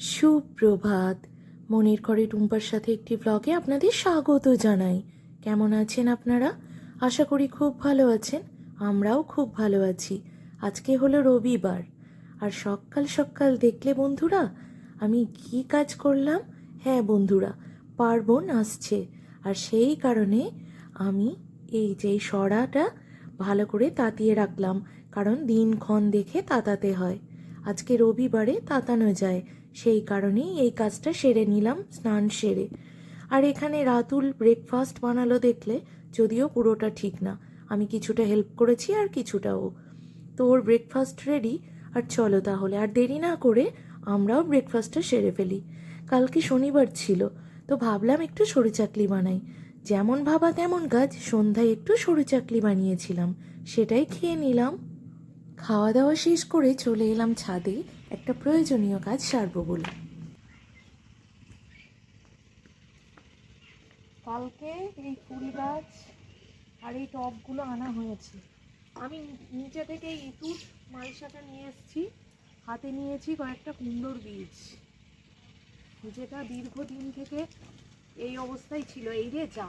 সুপ্রভাত। মনের করে টুম্পার সাথে একটি ব্লগে আপনাদের স্বাগত জানাই। কেমন আছেন আপনারা? আশা করি খুব ভালো আছেন। আমরাও খুব ভালো আছি। আজকে হলো রবিবার। আর সকাল সকাল দেখলে বন্ধুরা, আমি কি কাজ করলাম? হ্যাঁ বন্ধুরা, পার্বণ আসছে। আর সেই কারণে আমি এই যে সরাটা ভালো করে তাতিয়ে রাখলাম। কারণ দিনক্ষণ দেখে তাতাতে হয়। আজকে রবিবারে তাতানো যায়। সেই কারণেই এই কাজটা সেরে নিলাম, স্নান সেরে। আর এখানে রাতুল ব্রেকফাস্ট বানালো দেখলে, যদিও পুরোটা ঠিক না। আমি কিছুটা হেল্প করেছি আর কিছুটাও তো ওর ব্রেকফাস্ট রেডি আর চলো তাহলে। আর দেরি না করে আমরাও ব্রেকফাস্টটা সেরে ফেলি। কালকে শনিবার ছিল, তো ভাবলাম একটু সরু চাকলি বানাই। যেমন ভাবা তেমন কাজ, সন্ধ্যায় একটু সরু চাকলি বানিয়েছিলাম। সেটাই খেয়ে নিলাম। খাওয়া দাওয়া শেষ করে চলে এলাম ছাদে। একটা প্রয়োজনীয় কাজ সারবো বলে কালকে এই ফুল গাছ আর এই টবগুলো আনা হয়েছে। আমি নিচে থেকে ইঁতুর মালসাটা নিয়ে এসেছি। হাতে নিয়েছি কয়েকটা কুমড়োর বীজ। যেটা দীর্ঘদিন থেকে এই অবস্থায় ছিল। এই রে যা।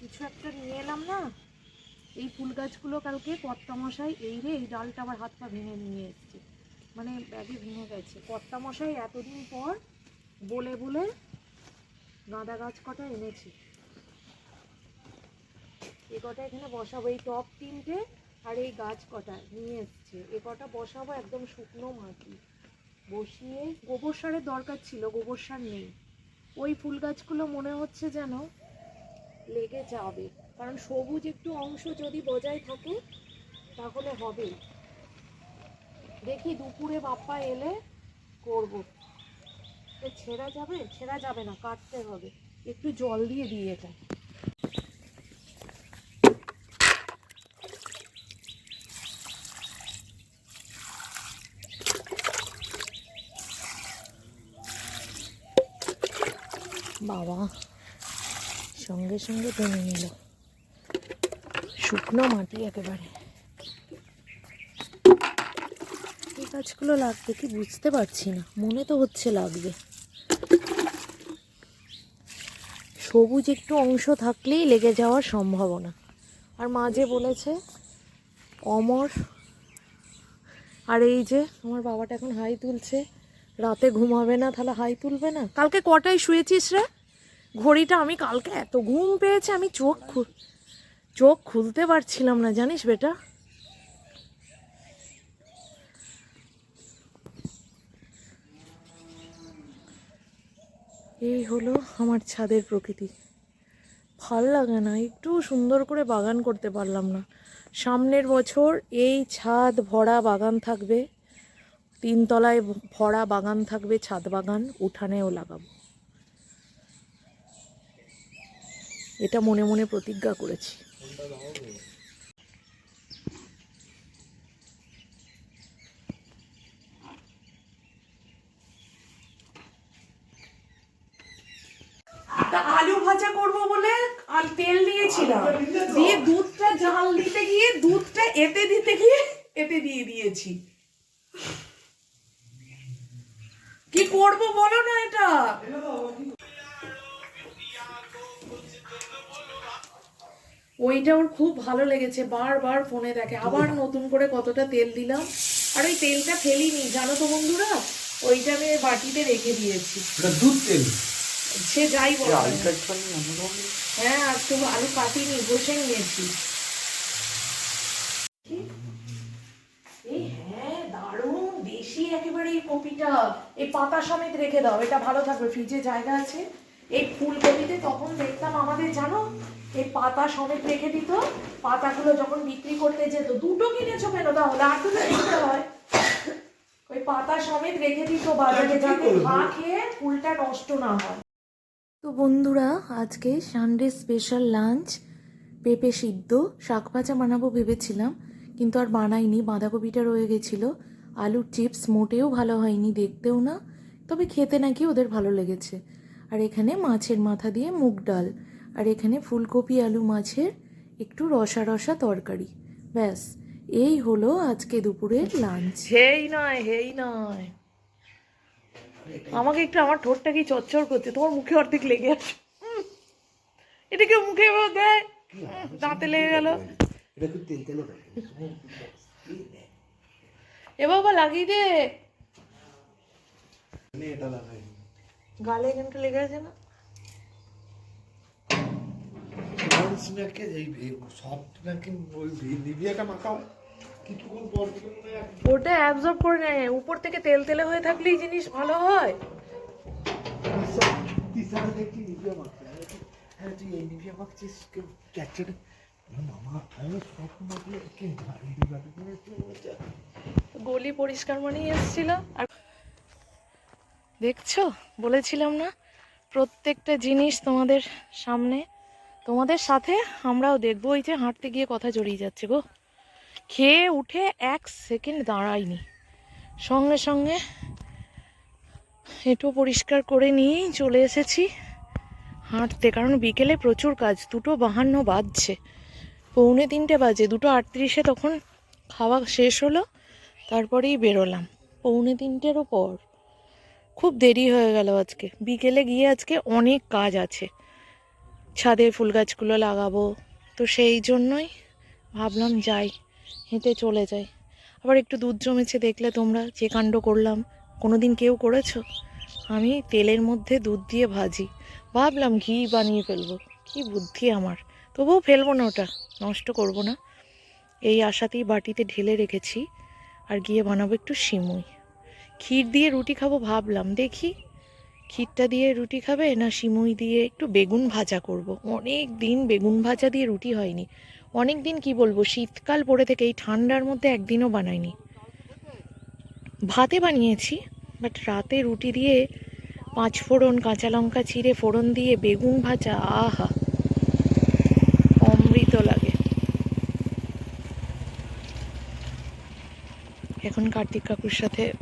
কিছু একটা নিয়ে এলাম না? এই ফুল গাছগুলো কালকে কর্তামশাই এই রে এই ডালটা আবার হাত পা ভেঙে নিয়ে এসছে। মানে ব্যাগে ভেঙে গেছে। কর্তামশাই এতদিন পর বলে বলে গাঁদা গাছ কটা এনেছি। এ কটা এখানে বসাবো, এই টপ তিনটে আর এই গাছ কটা নিয়ে এসছে। এ কটা বসাবো একদম শুকনো মাটি। বসিয়ে গোবর সারের দরকার ছিল, গোবর সার নেই। ওই ফুল গাছগুলো মনে হচ্ছে যেন লেগে যাবে। কারণ সবুজ একটু অংশ যদি বজায় থাকে, তাহলে হবে। দেখি দুপুরে বাপ্পা এলে করব। ছেঁড়া যাবে? ছেঁড়া যাবে না, কাটতে হবে। একটু জল দিয়ে দিই এটা। বাবা, সঙ্গে সঙ্গে টেনে নিল। শুকনো মাটি একেবারে এই গাছগুলো লাগবে কি বুঝতে পারছি না। মনে তো হচ্ছে লাগবে। সবুজ একটু অংশ থাকলেই লেগে যাওয়ার সম্ভাবনা। আর মাঝে বলেছে, অমর। আর এই যে আমার বাবাটা এখন হাই তুলছে, রাতে ঘুমাবে না, তাহলে হাই তুলবে না? কালকে কটায় শুয়েছিস রে? ঘড়িটা আমি কালকে এত ঘুম পেয়েছে, আমি চোখ চোখ খুলতে পারছিলাম না, জানিস বেটা? এই হলো আমার ছাদের প্রকৃতি। ভালো লাগে না, একটু সুন্দর করে বাগান করতে পারলাম না। সামনের বছর এই ছাদ ভরা বাগান থাকবে, তিনতলায় ভরা বাগান থাকবে, ছাদ বাগান উঠানেও লাগাবো। এটা মনে মনে প্রতিজ্ঞা করেছি। তা আলু ভাজা করব বলে আর তেল দিয়েছিলাম দিয়ে দুধটা জাল দিতে গিয়ে দুধটা এতে দিতে গিয়ে এতে দিয়ে দিয়েছি। কি করব বলো না এটা? ওইটা ওর খুব ভালো লেগেছে বারবার ফোনে দেখে। আবার নতুন করে কতটা তেল দিলাম। আর ওই তেলটা ফেলিনি জানো তো বন্ধুরা? ওইটা আমি বাটিতে রেখে দিয়েছি। দুধ তেল? সে যাই বলো। হ্যাঁ আজকে আলু কাটিনি বসে নিয়েছি। এই হ্যাঁ দারুণ দেশি একেবারে এই কপিটা। এই পাতা সমেত রেখে দাও এটা ভালো থাকবে। ফ্রিজে জায়গা আছে। এই ফুলকপিতে তখন দেখতাম আমাদের জানো? এই পাতা সমেত রেখে দিত। পাতাগুলো যখন বিক্রি করতে যেত দুটো কিনেছো কেন? তাহলে আর দুটো কিনতে হয়। ওই পাতা সমেত রেখে দিত বাজারে যাতে ঘা খেয়ে ফুলটা নষ্ট না হয়। তো বন্ধুরা, আজকে সানডে স্পেশাল লাঞ্চ পেঁপে সিদ্ধ, শাক ভাজা বানাবো ভেবেছিলাম, কিন্তু আর বানাইনি, বাঁধাকপিটা রয়ে গেছিল, আলুর চিপস মোটেও ভালো হয়নি দেখতেও না, তবে খেতে নাকি ওদের ভালো লেগেছে। আর এখানে মাছের মাথা দিয়ে মুগ ডাল, আর এখানে ফুলকপি আলু মাছের একটু রসা রসা তরকারি। ব্যাস, এই হলো আজকে দুপুরের লাঞ্চ হেই নয় হেই নয়। আমাকে একটু আমার ঠোঁটটা কি চচ্চর করছে? তোমার মুখে অর্ধেক লেগে আছে। এটা কেউ মুখে দেয়? দাঁতে লেগে গেল। এ বাবা লাগিয়ে দে। গালে এখানটা লেগে আছে না? সফট স্ন্যাকে ওই নিভিয়াটা মাখাও। ওটা অ্যাবজর্ব করে নেয়। উপর থেকে তেল তেলে হয়ে থাকলেই জিনিস ভালো হয়। গলি পরিষ্কার মানেই এসেছিল। আর দেখছ? বলেছিলাম না, প্রত্যেকটা জিনিস তোমাদের সামনে। তোমাদের সাথে আমরাও দেখব। ওই যে হাঁটতে গিয়ে কথা জড়িয়ে যাচ্ছে গো। খেয়ে উঠে এক সেকেন্ড দাঁড়াইনি সঙ্গে সঙ্গে এটু পরিষ্কার করে নিয়েই চলে এসেছি হাঁটতে, কারণ বিকেলে প্রচুর কাজ, দুটো বাহান্ন বাজছে। পৌনে তিনটে বাজে, দুটো আটত্রিশে তখন খাওয়া শেষ হলো, তারপরেই বেরোলাম। পৌনে তিনটেরও পর। খুব দেরি হয়ে গেল আজকে। বিকেলে গিয়ে আজকে অনেক কাজ আছে। ছাদে ফুল গাছগুলো লাগাবো, তো সেই জন্যই ভাবলাম যাই। হেঁটে চলে যাই আবার একটু দুধ জমেছে দেখলে তোমরা, যে কাণ্ড করলাম। কোনো দিন কেউ করেছ? আমি তেলের মধ্যে দুধ দিয়ে ভাজি। ভাবলাম ঘি বানিয়ে ফেলব। কি বুদ্ধি আমার। তবুও ফেলব না ওটা। নষ্ট করব না। এই আশাতেই বাটিতে ঢেলে রেখেছি। আর গিয়ে বানাবো একটু সিমুই। ক্ষীর দিয়ে রুটি খাব ভাবলাম। দেখি, ক্ষীরটা দিয়ে রুটি খাবে না সিমুই দিয়ে একটু বেগুন ভাজা করব। অনেক দিন বেগুন ভাজা দিয়ে রুটি হয়নি। অনেক দিন কি বলব, শীতকাল পড়ে থেকে এই ঠান্ডার মধ্যে একদিনও বানাইনি। ভাতে বানিয়েছি বাট রাতে রুটি দিয়ে পাঁচ ফোড়ন কাঁচা লঙ্কা চিড়ে ফোড়ন দিয়ে বেগুন ভাজা, আহা! অমৃত লাগে। এখন কার্তিক কাকুর সাথে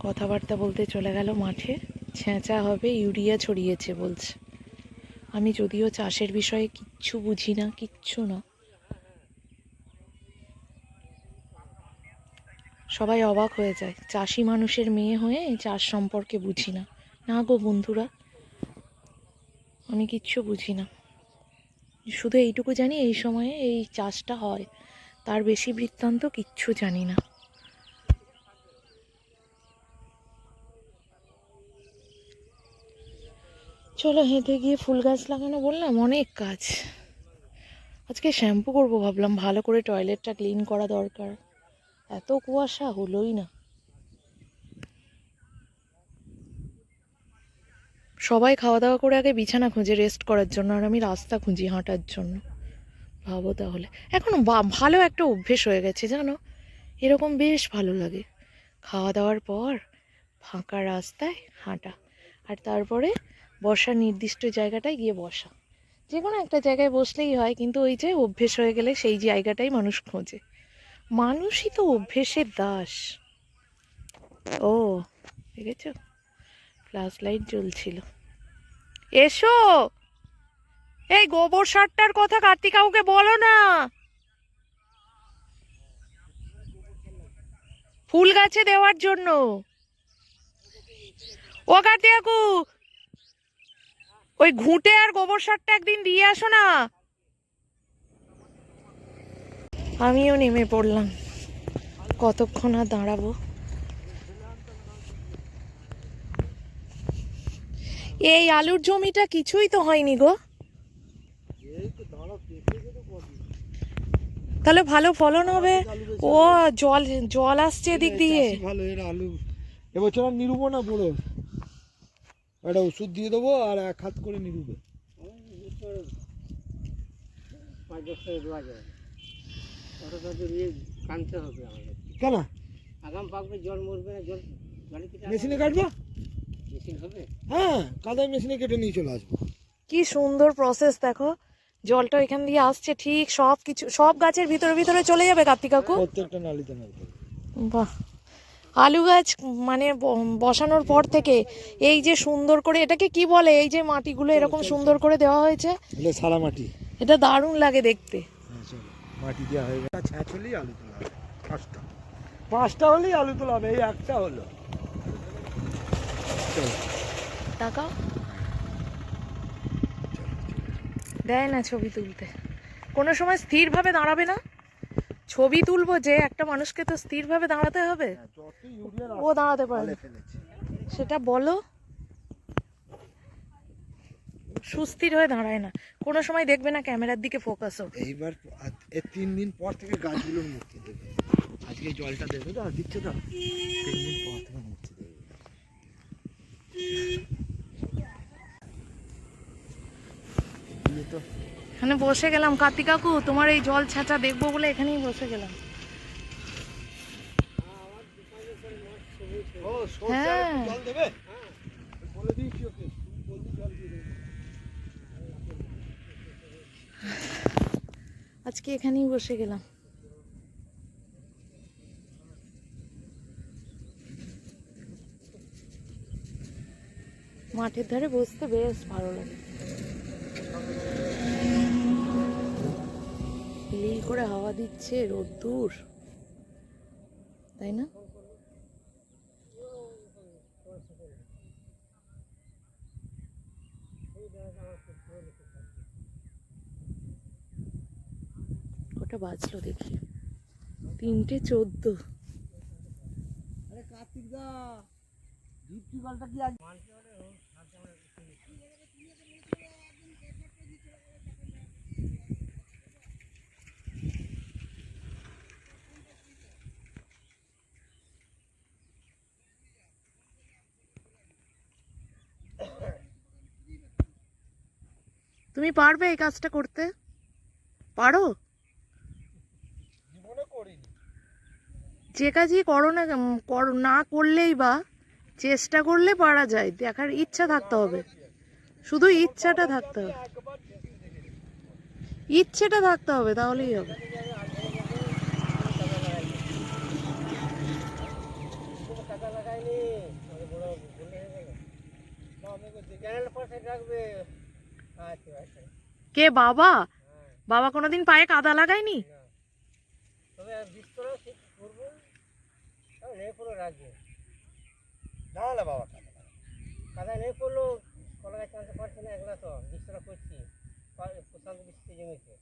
কথাবার্তা বলতে চলে গেল মাঠে। ছেঁচা হবে, ইউরিয়া ছড়িয়েছে বলছে। আমি যদিও চাষের বিষয়ে কিচ্ছু বুঝি না, কিচ্ছু না। সবাই অবাক হয়ে যায়, চাষি মানুষের মেয়ে হয়ে চাষ সম্পর্কে বুঝি না। না গো বন্ধুরা, আমি কিচ্ছু বুঝি না। শুধু এইটুকু জানি, এই সময়ে এই চাষটা হয়। তার বেশি বৃত্তান্ত কিচ্ছু জানি না। চলো হেঁটে গিয়ে ফুল গাছ লাগানো বললাম, অনেক কাজ। আজকে শ্যাম্পু করব ভাবলাম, ভালো করে টয়লেটটা ক্লিন করা দরকার। এত কুয়াশা, হলোই না। সবাই খাওয়া দাওয়া করে আগে বিছানা খুঁজে রেস্ট করার জন্য, আর আমি রাস্তা খুঁজি হাঁটার জন্য। ভাবো তাহলে। এখন ভালো একটা অভ্যেস হয়ে গেছে, জানো? এরকম বেশ ভালো লাগে। খাওয়া দাওয়ার পর ফাঁকা রাস্তায় হাঁটা। আর তারপরে বসার নির্দিষ্ট জায়গাটায় গিয়ে বসা। যে কোনো একটা জায়গায় বসলেই হয়, কিন্তু ওই যে অভ্যেস হয়ে গেলে সেই জায়গাটাই মানুষ খোঁজে। মানুষই তো অভ্যেসের দাস। ও, দেখেছ? ফ্ল্যাশ লাইট জ্বলছিল। এসো! এই গোবর সারটার কথা কার্তিক কাকুকে বলো না! ফুল গাছে দেওয়ার জন্য। ও কার্তিক ওই ঘুঁটে আর গোবর সারটা একদিন দিয়ে আসো না। আমিও নেমে পড়লাম। কতক্ষণ আর দাঁড়াবো? এই আলুর জমিটা কিছুই তো হয়নি গো। তাহলে ভালো ফলন হবে। ও, জল জল আসছে এদিক দিয়ে। এবছর আর নিরুব না বড় একটা ওষুধ দিয়ে দেবো আর এক হাত করে নিরুবে। কানতে হবে আমাদের। কেন? আগাম পাকবে জল মরবে না জল মেশিনে কাটবো? মেশিন হবে? হ্যাঁ কাদায় মেশিনে কেটে নিয়ে চলে আসব। কি সুন্দর প্রসেস দেখো। জলটা এখান দিয়ে আসছে ঠিক সব কিছু সব গাছের ভিতরে ভিতরে চলে যাবে কার্তিক কাকু? প্রত্যেকটা নালিতে নালিতে বাহ। আলু গাছ মানে বসানোর পর থেকে এই যে সুন্দর করে এটাকে কি বলে? এই যে মাটিগুলো এরকম সুন্দর করে দেওয়া হয়েছে? সারা মাটি। এটা দারুণ লাগে দেখতে। হ্যাঁ মাটি দেওয়া হয়ে গেছে। আলু তোলা পাঁচটা। পাঁচটা হলেই আলু তোলা হবে এই একটা হলো। তাকাও দেয় না ছবি তুলতে। কোনো সময় স্থিরভাবে দাঁড়াবে না? ছবি তুলবো যে একটা মানুষকে তো স্থিরভাবে দাঁড়াতে হবে। হ্যাঁ, ও দাঁড়াতে পারে। সেটা বলো। সুস্থির হয়ে দাঁড়ায় না। কোনো সময় দেখবে না ক্যামেরার দিকে ফোকাস হোক। এইবার তিন দিন পর থেকে গাছগুলোর মুক্তি দেবে। আজকে জলটা দেবে তো আর দিচ্ছে তো। তিন দিন পর থেকে মুক্তি দেবে। তো। এখানে বসে গেলাম। কার্তিক কাকু তোমার এই জল ছাঁচা দেখব বলে এখানেই বসে গেলাম। হ্যাঁ। আজকে এখানেই বসে গেলাম। মাঠের ধারে বসতে বেশ ভালো লাগে। করে হাওয়া দিচ্ছে রোদ্দুর। তাই না? কটা বাজলো দেখি। তিনটে চোদ্দ। আরে কার্তিক দা কি আজ তুমি পারবে এই কাজটা করতে? পারো? যে কাজই করো না করো না করলেই বা চেষ্টা করলে পারা যায় দেখার ইচ্ছা থাকতে হবে। শুধু ইচ্ছাটা থাকতে হবে। ইচ্ছেটা থাকতে হবে তাহলেই হবে। লাগাইনি কে বাবা? হ্যাঁ। বাবা কোনোদিন পায়ে কাদা লাগায়নি? কাদা নেই কলা গাছ আনতে পারছি না একলা তো বিস্তরা করছি। প্রশান্ত বৃষ্টি জমিতে।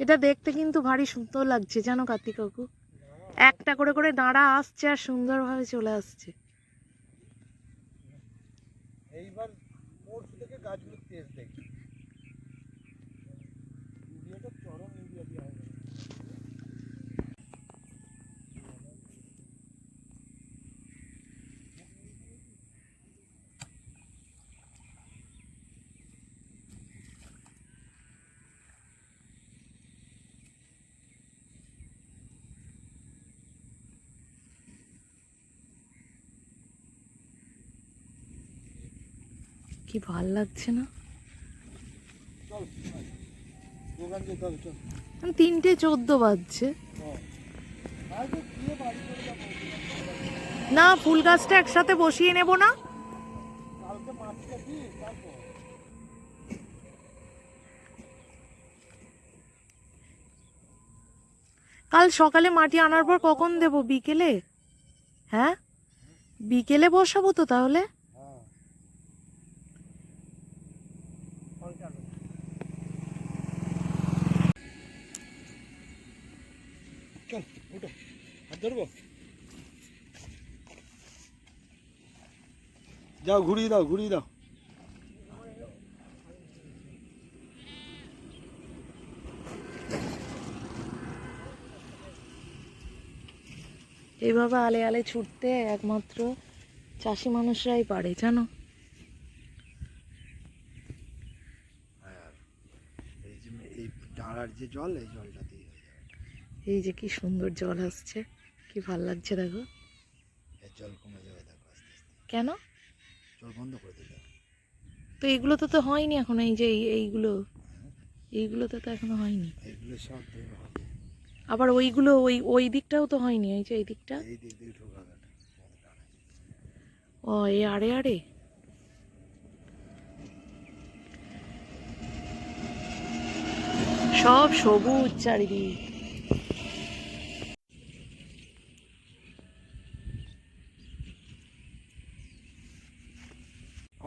এটা দেখতে কিন্তু ভারী সুন্দর লাগছে জানো কার্তিক কাকু? একটা করে করে দাঁড়া আসছে আর সুন্দরভাবে চলে আসছে এইবার পরশু থেকে গাছগুলো তেজ দেখি ইউরিয়াটা চরম ইউরিয়া দেওয়া হয়ে গেছে। কি ভালো লাগছে না? তিনটে চোদ্দ বাজছে। না, ফুল গাছটা একসাথে বসিয়ে নেব না। কাল সকালে মাটি আনার পর কখন দেব? বিকেলে? হ্যাঁ? বিকেলে বসাবো তো তাহলে? চল উঠো। হাত ধরবো? যাও ঘুরিয়ে দাও ঘুরিয়ে দাও। এইভাবে আলে আলে ছুটতে একমাত্র চাষি মানুষরাই পারে জানো? এই যে এই ডাঁড়ার যে জল এই জলটা এই যে কি সুন্দর জল আসছে কি ভালো লাগছে দেখো। জল কমে যাবে দেখো আস্তে আস্তে। কেন? জল বন্ধ করে দিলে। তো এগুলো তো তো হয়নি এখন এই যে এই- এইগুলো এইগুলোতে তো এখনও হয়নি। সব আবার ওইগুলো ওই ওই দিকটাও তো হয়নি ওই যে এই দিকটা? এই দিক দিয়ে ঢোকা ও এই আড়ে আড়ে? সব সবুজ চারিদিক।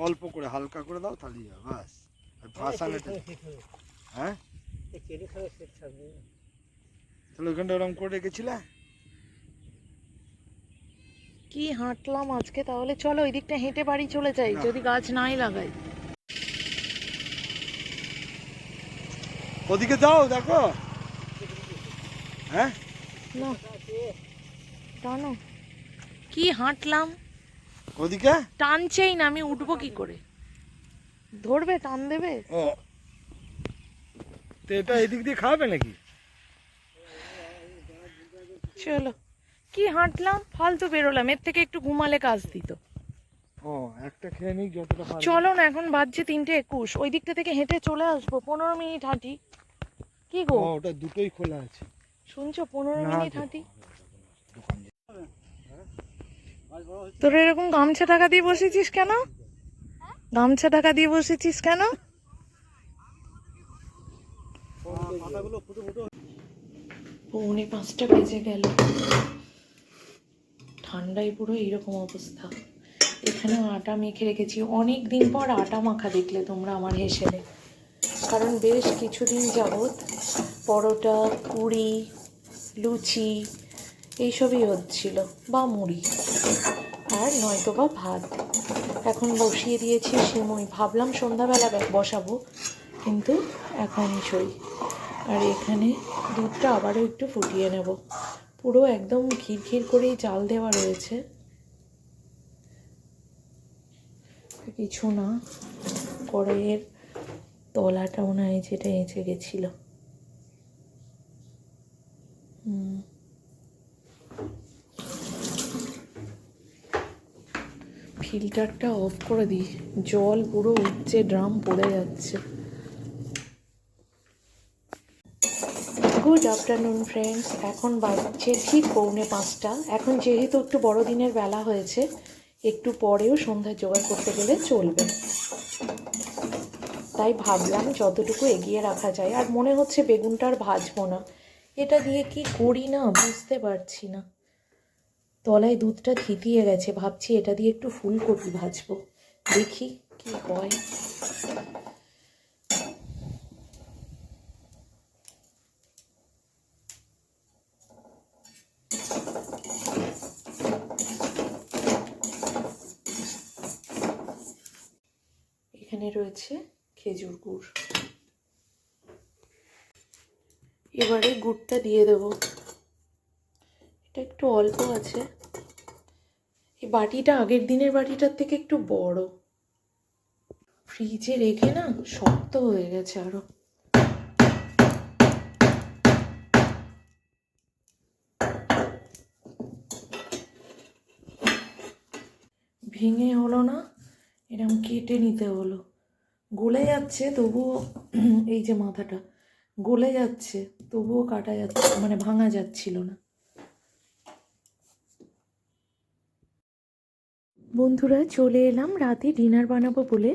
অল্প করে হালকা করে দাও তাহলেই হবে বাস। আর হ্যাঁ? তাহলে ওখানটা ওরকম করে রেখেছিলে? কি হাঁটলাম আজকে তাহলে? চলো ওই দিকটা হেঁটে বাড়ি চলে যাই যদি গাছ নাই লাগাই। ওদিকে যাও দেখো। হ্যাঁ? না। টানো কি হাঁটলাম? ওদিকে? টানছেই না আমি উঠবো কি করে? ধরবে টান দেবে? ও। তো এটা এদিক দিয়ে খাওয়াবে নাকি? চলো। কি হাঁটলাম? ফালতু বেরোলাম এর থেকে একটু ঘুমালে কাজ দিত। ও একটা খেয়ে নিই যতটা পারবে। চলো না এখন বাজছে তিনটে একুশ। ওই দিকটা থেকে হেঁটে চলে আসব। পনেরো মিনিট হাঁটি। কি গো? ওটা দুটোই খোলা আছে। শুনছো? পনেরো মিনিট হাঁটি দোকান মাছ বড় হচ্ছে তোর এরকম গামছা টাকা দিয়ে বসেছিস কেন? গামছা টাকা দিয়ে বসেছিস কেন? পৌনে পাঁচটা বেজে গেল। ঠান্ডায় পুরো এইরকম অবস্থা। এখানেও আটা মেখে রেখেছি। অনেক দিন পর আটা মাখা দেখলে তোমরা আমার হেসেলে। কারণ বেশ কিছুদিন যাবৎ পরোটা, পুরি, লুচি, এইসবই হচ্ছিল বা মুড়ি। আর নয়তো বা ভাত। এখন বসিয়ে দিয়েছি সিমই। ভাবলাম সন্ধ্যাবেলা বসাবো, কিন্তু এখন সই আর এখানে দুধটা আবারও একটু ফুটিয়ে নেব। পুরো একদম ঘির ঘির করেই চাল দেওয়া রয়েছে। কিছু না, কড়াইয়ের তলাটা মনে হয় যেটা এঁচে গেছিল। হুম। ফিল্টারটা অফ করে দিই। জল পুরো উঠছে ড্রাম পড়ে যাচ্ছে। গুড আফটারনুন ফ্রেন্ডস এখন বাজছে ঠিক পৌনে পাঁচটা। এখন যেহেতু একটু বড়দিনের বেলা হয়েছে, একটু পরেও সন্ধ্যা জোগাড় করতে গেলে চলবে। তাই ভাবলাম যতটুকু এগিয়ে রাখা যায়। আর মনে হচ্ছে বেগুনটা আর ভাজবো না। এটা দিয়ে কি করি না, বুঝতে পারছি না। তলায় দুধটা থিতিয়ে গেছে, ভাবছি এটা দিয়ে একটু ফুলকপি ভাজবো। দেখি কি হয়। এখানে রয়েছে খেজুর গুড়। এবারে গুড়টা দিয়ে দেব। একটু অল্প আছে। এই বাটিটা আগের দিনের বাটিটার থেকে একটু বড়। ফ্রিজে রেখে না শক্ত হয়ে গেছে আরও। ভেঙে হলো না এরকম কেটে নিতে হলো। গলে যাচ্ছে, তবুও এই যে মাথাটা, গলে যাচ্ছে, তবুও কাটা যাচ্ছে মানে ভাঙা যাচ্ছিল না। বন্ধুরা, চলে এলাম রাতে ডিনার বানাবো বলে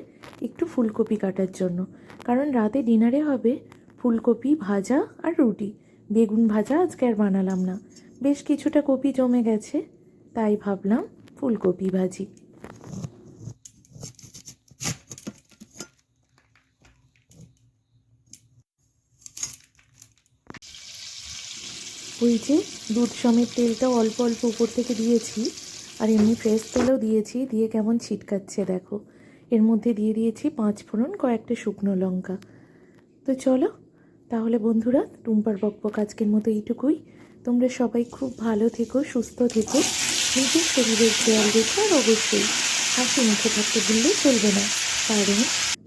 একটু ফুলকপি কাটার জন্য। কারণ রাতে ডিনারে হবে ফুলকপি, ভাজা আর রুটি। বেগুন ভাজা আজকে আর বানালাম না। বেশ কিছুটা কপি জমে গেছে, তাই ভাবলাম ফুলকপি ভাজি। ওই যে দুধ সমেত তেলটা অল্প অল্প উপর থেকে দিয়েছি। আর এমনি ফ্রেশ তেলও দিয়েছি, দিয়ে কেমন ছিটকাচ্ছে দেখো। এর মধ্যে দিয়ে দিয়েছি পাঁচ ফোড়ন, কয়েকটা শুকনো লঙ্কা। তো চলো, তাহলে বন্ধুরা, টুম্পার বকবক আজকের মতো এইটুকুই। তোমরা সবাই খুব ভালো থেকো, সুস্থ থেকো, নিজের শরীরের খেয়াল রেখো আর অবশ্যই হাসি মুখে থাকতে ভুললে চলবে না, কারণ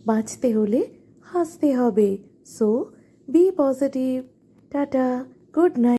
বাঁচতে হলে হাসতে হবে। So be positive tata good night